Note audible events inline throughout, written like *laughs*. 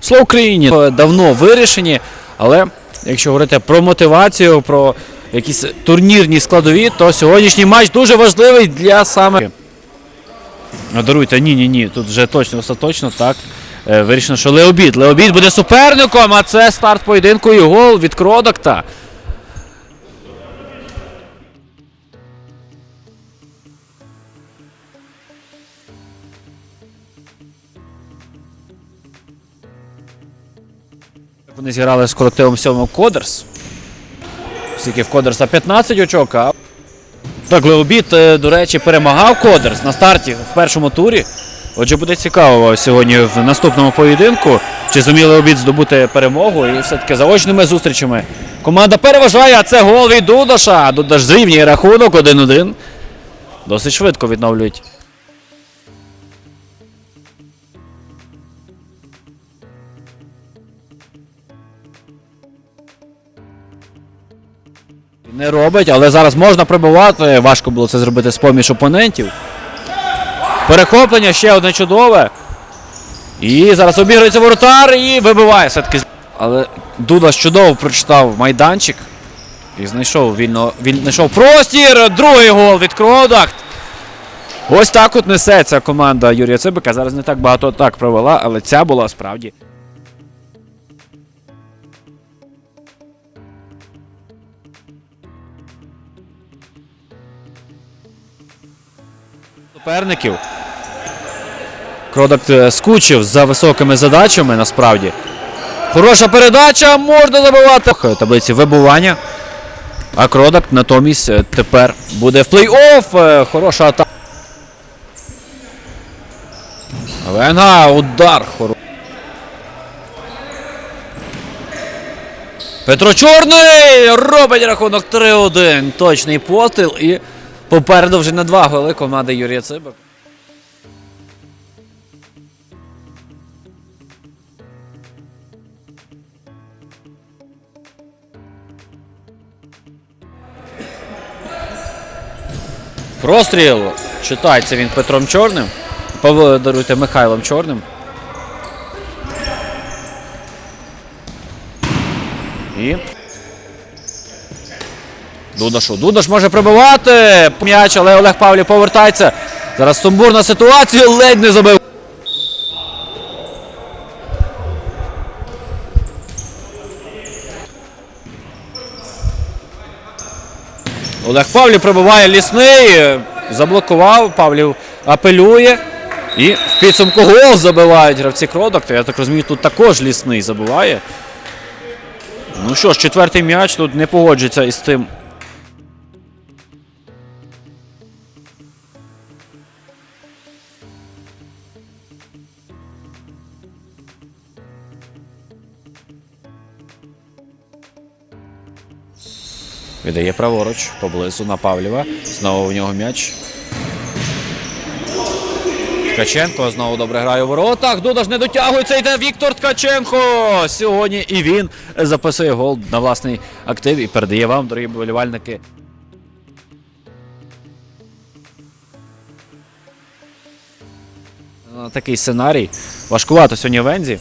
Слава Україні Е, давно вирішені, але якщо говорити про мотивацію, про якісь турнірні складові, то сьогоднішній матч дуже важливий для саме. Даруйте, ні, ні, ні. Тут вже точно, остаточно так. Е, Вирішено, що Леобід. Леобід буде суперником, а це старт поєдинку і гол від Кродакта. Вони зіграли з колективом 7 Кодерс. Скільки в Кодерса 15 очок, а так, Леобід, е, до речі, перемагав Кодерс на старті в першому турі. Отже, буде цікаво сьогодні в наступному поєдинку, чи зуміє Леобід здобути перемогу. І все-таки заочними зустрічами команда переважає, а це гол від Дудаша. Дудаш зрівнює рахунок 1-1. Досить швидко відновлюють. Не робить, але зараз можна прибувати. Важко було це зробити з поміж опонентів. Перехоплення ще одне чудове. І зараз обіграється воротар і вибиває все-таки. Але Дудаш чудово прочитав майданчик. І знайшов вільно, віль, знайшов простір. Другий гол від Кродакт. Ось так от несеться команда Юрія Цибика. Зараз не так багато атак провела, але ця була справді. Суперників. Кродакт е, скучив за високими задачами насправді. Хороша передача, можна забивати. Таблиці вибування. А Кродакт натомість е, тепер буде в плей-офф. Е, Хороша атака. Венга, удар. Хоро... Петро Чорний робить рахунок 3-1. Точний постріл і попереду вже на два голи команда Юрія Цибик. Простріл. Читається він Петром Чорним. Павло, даруйте Михайлом Чорним. І. Дудашу. Дудаш може прибивати. М'яч, але Олег Павлів повертається. Зараз сумбурна ситуація. Ледь не забив. Олег Павлів прибиває лісний. Заблокував. Павлів апелює. І в підсумку гол забивають гравці Кродакта. Я так розумію, тут також лісний забиває. Ну що ж, четвертий м'яч тут не погоджується із тим. Віддає праворуч поблизу на Павлєва. Знову в нього м'яч. Ткаченко знову добре грає у воротах. Дудаш не дотягується. Йде Віктор Ткаченко. Сьогодні і він записує гол на власний актив і передає вам, дорогі болівальники. Такий сценарій. Важкувато сьогодні Вензі.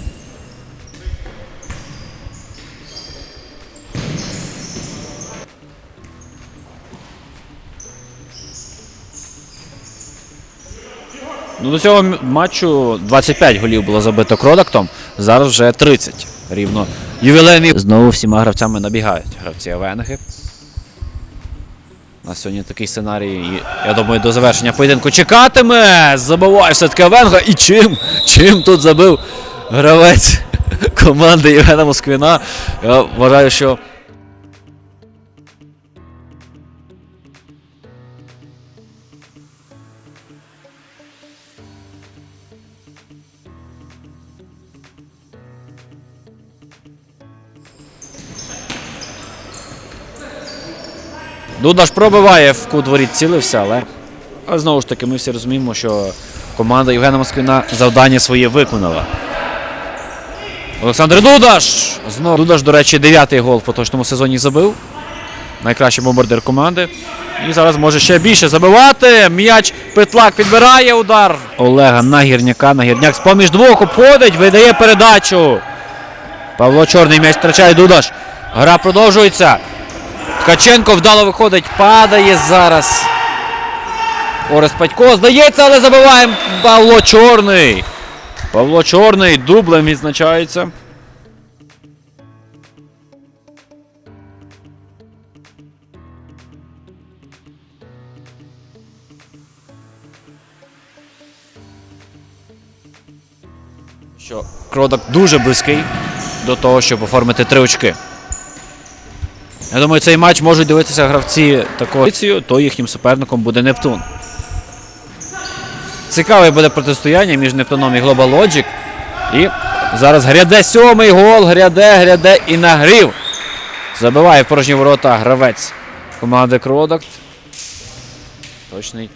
Ну, до цього матчу 25 голів було забито Кродактом, зараз вже 30 рівно. Ювілейний. Знову всіма гравцями набігають гравці Авенги. У нас сьогодні такий сценарій, я думаю, до завершення поєдинку чекатиме. Забиває все-таки Авенга. І чим? Чим тут забив гравець *laughs* команди Євгена Москвіна? Я вважаю, що Дудаш пробиває в кут воріт, цілився, але. Але знову ж таки, ми всі розуміємо, що команда Євгена Москвіна завдання своє виконала. Олександр Дудаш! Знову Дудаш, до речі, дев'ятий гол в поточному сезоні забив. найкращий бомбардир команди. І зараз може ще більше забивати. М'яч Петлак підбирає удар Олега на гірняка. Нагірняк з-поміж двох обходить, видає передачу. Павло Чорний м'яч втрачає Дудаш. Гра продовжується. Ткаченко вдало виходить, падає зараз. Орест Падько здається, але забиває Павло Чорний. Павло Чорний дублем відзначається. Що Кродок дуже близький до того, щоб оформити три очки. Я думаю, цей матч можуть дивитися гравці такою позицією, то їхнім суперником буде Нептун. Цікаве буде протистояння між Нептуном і Global Logic. І зараз гряде сьомий гол, гряде, гряде і нагрів. Забиває в порожні ворота гравець команди Кродакт. Точний.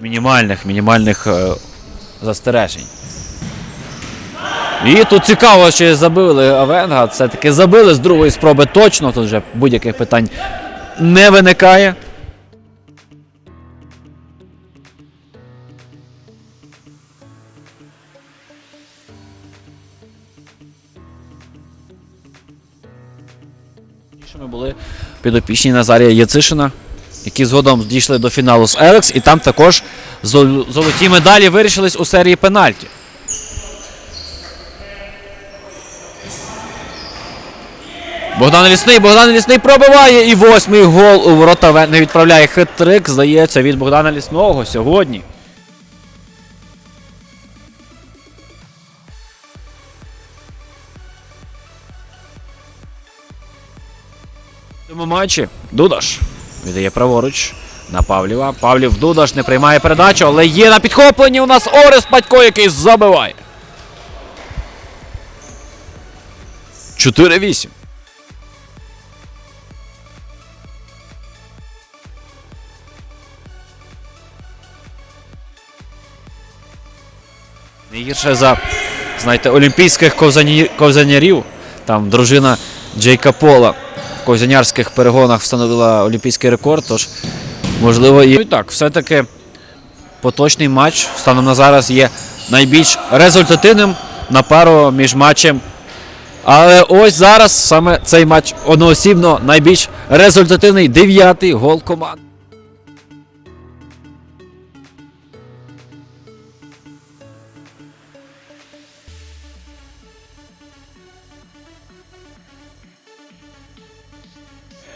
Мінімальних, мінімальних е, застережень. І тут цікаво, чи забили Авенга. Все-таки забили з другої спроби точно. Тут вже будь-яких питань не виникає. Ми були підопічні Назарія Яцишина, які згодом дійшли до фіналу з Елекс, і там також золоті медалі вирішились у серії пенальті. Богдан Лісний, Богдан Лісний пробиває і восьмий гол у ворота не відправляє хитрик, здається, від Богдана Лісного сьогодні. В цьому матчі Дудаш віддає праворуч на Павліва. Павлів Дудаш не приймає передачу, але є на підхопленні у нас Орест Батько, який забиває. 4-8. Не гірше за, знаєте, олімпійських ковзанярів. Там дружина Джейка Пола в ковзанярських перегонах встановила олімпійський рекорд. Тож, можливо, і Ну і так, все-таки поточний матч станом на зараз є найбільш результативним на пару між матчем. Але ось зараз саме цей матч одноосібно найбільш результативний дев'ятий гол команд.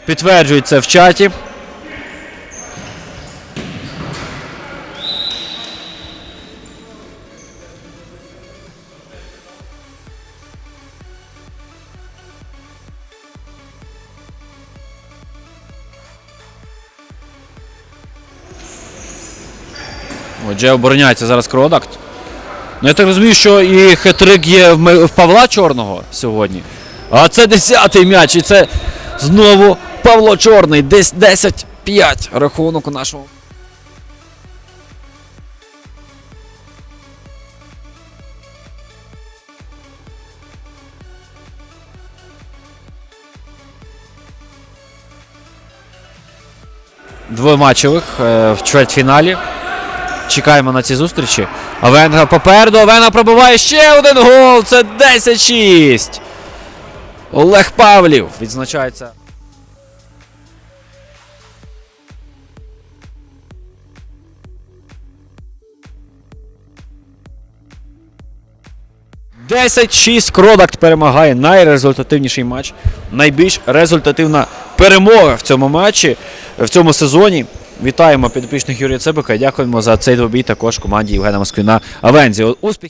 Підтверджують це в чаті. Отже, обороняється зараз Кродакт. Ну, я так розумію, що і хитрик є в, Павла Чорного сьогодні. А це 10-й м'яч, і це знову Павло Чорний. Десь 10-5 рахунок у нашому. Двоматчевих е, в чвертьфіналі. Чекаємо на ці зустрічі. Авенга попереду. Авена пробиває ще один гол. Це 10-6. Олег Павлів відзначається. Десять 6 Кродакт перемагає найрезультативніший матч. Найбільш результативна перемога в цьому матчі, в цьому сезоні. Вітаємо підопічних Юрія Цибика і дякуємо за цей двобій також команді Євгена Москвіна Авензі. Успіх!